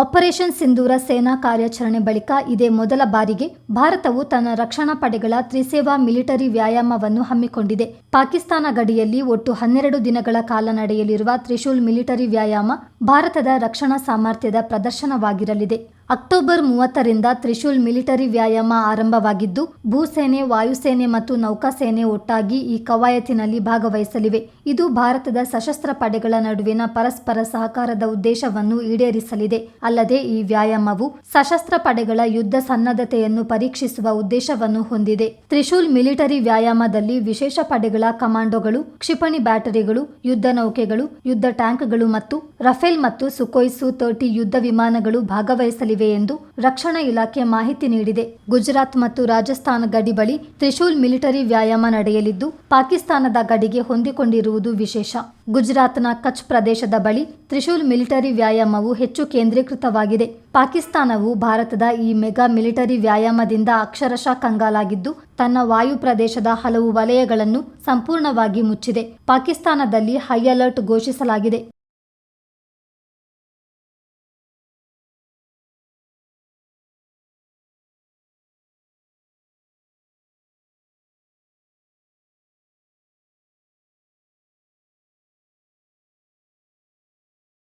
Operation ಸಿಂಧೂರ ಸೇನಾ ಕಾರ್ಯಾಚರಣೆ ಬಳಿಕ ಇದೇ ಮೊದಲ ಬಾರಿಗೆ ಭಾರತವು ತನ್ನ ರಕ್ಷಣಾ ಪಡೆಗಳ ತ್ರಿಸೇವಾ ಮಿಲಿಟರಿ ವ್ಯಾಯಾಮವನ್ನು ಹಮ್ಮಿಕೊಂಡಿದೆ. ಪಾಕಿಸ್ತಾನ ಗಡಿಯಲ್ಲಿ ಒಟ್ಟು ಹನ್ನೆರಡು ದಿನಗಳ ಕಾಲ ನಡೆಯಲಿರುವ ತ್ರಿಶೂಲ್ ಮಿಲಿಟರಿ ವ್ಯಾಯಾಮ ಭಾರತದ ರಕ್ಷಣಾ ಸಾಮರ್ಥ್ಯದ ಪ್ರದರ್ಶನವಾಗಿರಲಿದೆ. ಅಕ್ಟೋಬರ್ ಮೂವತ್ತರಿಂದ ತ್ರಿಶೂಲ್ ಮಿಲಿಟರಿ ವ್ಯಾಯಾಮ ಆರಂಭವಾಗಿದ್ದು, ಭೂಸೇನೆ, ವಾಯುಸೇನೆ ಮತ್ತು ನೌಕಾಸೇನೆ ಒಟ್ಟಾಗಿ ಈ ಕವಾಯತಿನಲ್ಲಿ ಭಾಗವಹಿಸಲಿವೆ. ಇದು ಭಾರತದ ಸಶಸ್ತ್ರ ಪಡೆಗಳ ನಡುವಿನ ಪರಸ್ಪರ ಸಹಕಾರದ ಉದ್ದೇಶವನ್ನು ಈಡೇರಿಸಲಿದೆ. ಅಲ್ಲದೆ ಈ ವ್ಯಾಯಾಮವು ಸಶಸ್ತ್ರ ಪಡೆಗಳ ಯುದ್ಧ ಸನ್ನದ್ಧತೆಯನ್ನು ಪರೀಕ್ಷಿಸುವ ಉದ್ದೇಶವನ್ನು ಹೊಂದಿದೆ. ತ್ರಿಶೂಲ್ ಮಿಲಿಟರಿ ವ್ಯಾಯಾಮದಲ್ಲಿ ವಿಶೇಷ ಪಡೆಗಳ ಕಮಾಂಡೋಗಳು, ಕ್ಷಿಪಣಿ ಬ್ಯಾಟರಿಗಳು, ಯುದ್ಧ ನೌಕೆಗಳು, ಯುದ್ಧ ಟ್ಯಾಂಕ್ಗಳು ಮತ್ತು ರಫೇಲ್ ಮತ್ತು ಸುಕೋಯ್ ಸು ತರ್ಟಿ ಯುದ್ಧ ವಿಮಾನಗಳು ಭಾಗವಹಿಸಲಿವೆ. ಎಂದು ರಕ್ಷಣಾ ಇಲಾಖೆ ಮಾಹಿತಿ ನೀಡಿದೆ. ಗುಜರಾತ್ ಮತ್ತು ರಾಜಸ್ಥಾನ ಗಡಿ ಬಳಿ ತ್ರಿಶೂಲ್ ಮಿಲಿಟರಿ ವ್ಯಾಯಾಮ ನಡೆಯಲಿದ್ದು, ಪಾಕಿಸ್ತಾನದ ಗಡಿಗೆ ಹೊಂದಿಕೊಂಡಿರುವುದು ವಿಶೇಷ. ಗುಜರಾತ್ನ ಕಚ್ ಪ್ರದೇಶದ ಬಳಿ ತ್ರಿಶೂಲ್ ಮಿಲಿಟರಿ ವ್ಯಾಯಾಮವು ಹೆಚ್ಚು ಕೇಂದ್ರೀಕೃತವಾಗಿದೆ. ಪಾಕಿಸ್ತಾನವು ಭಾರತದ ಈ ಮೆಗಾ ಮಿಲಿಟರಿ ವ್ಯಾಯಾಮದಿಂದ ಅಕ್ಷರಶಃ ಕಂಗಾಲಾಗಿದ್ದು, ತನ್ನ ವಾಯು ಪ್ರದೇಶದ ಹಲವು ವಲಯಗಳನ್ನು ಸಂಪೂರ್ಣವಾಗಿ ಮುಚ್ಚಿದೆ. ಪಾಕಿಸ್ತಾನದಲ್ಲಿ ಹೈ ಅಲರ್ಟ್ ಘೋಷಿಸಲಾಗಿದೆ.